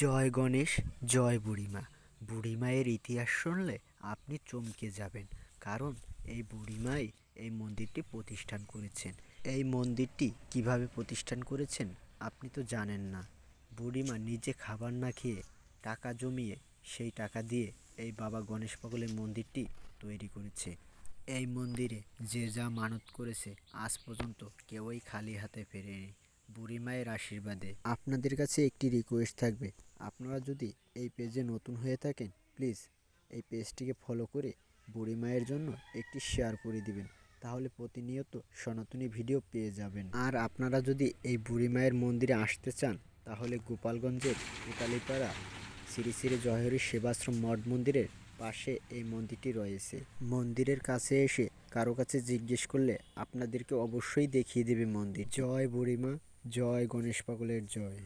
জয় গণেশ, জয় বুড়িমা। বুড়িমায়ের ইতিহাস শুনলে আপনি চমকে যাবেন, কারণ এই বুড়িমাই এই মন্দিরটি প্রতিষ্ঠান করেছেন। এই মন্দিরটি কীভাবে প্রতিষ্ঠান করেছেন আপনি তো জানেন না। বুড়িমা নিজে খাবার না খেয়ে টাকা জমিয়ে সেই টাকা দিয়ে এই বাবা গণেশ পাগলের মন্দিরটি তৈরি করেছে। এই মন্দিরে যে যা মানত করেছে আজ পর্যন্ত কেউই খালি হাতে ফেরেনি। বুড়ি মায়ের আশীর্বাদে আপনাদের কাছে একটি রিকোয়েস্ট থাকবে আপনারা যদি এই পেজে নতুন হয়ে থাকেন, প্লিজ এই পেজটিকে ফলো করে বুড়ি মায়ের জন্য একটি শেয়ার করে দিবেন। তাহলে প্রতিনিয়ত সনাতনী ভিডিও পেয়ে যাবেন। আর আপনারা যদি এই বুড়ি মায়ের মন্দিরে আসতে চান, তাহলে গোপালগঞ্জের ইতালিপাড়া শ্রী শ্রী জয়হরি সেবাশ্রম মঠ মন্দিরের পাশে এই মন্দিরটি রয়েছে। মন্দিরের কাছে এসে কারও কাছে জিজ্ঞেস করলে আপনাদেরকে অবশ্যই দেখিয়ে দেবে মন্দির। জয় বুড়িমা জয় গণেশ পাগলের জয়।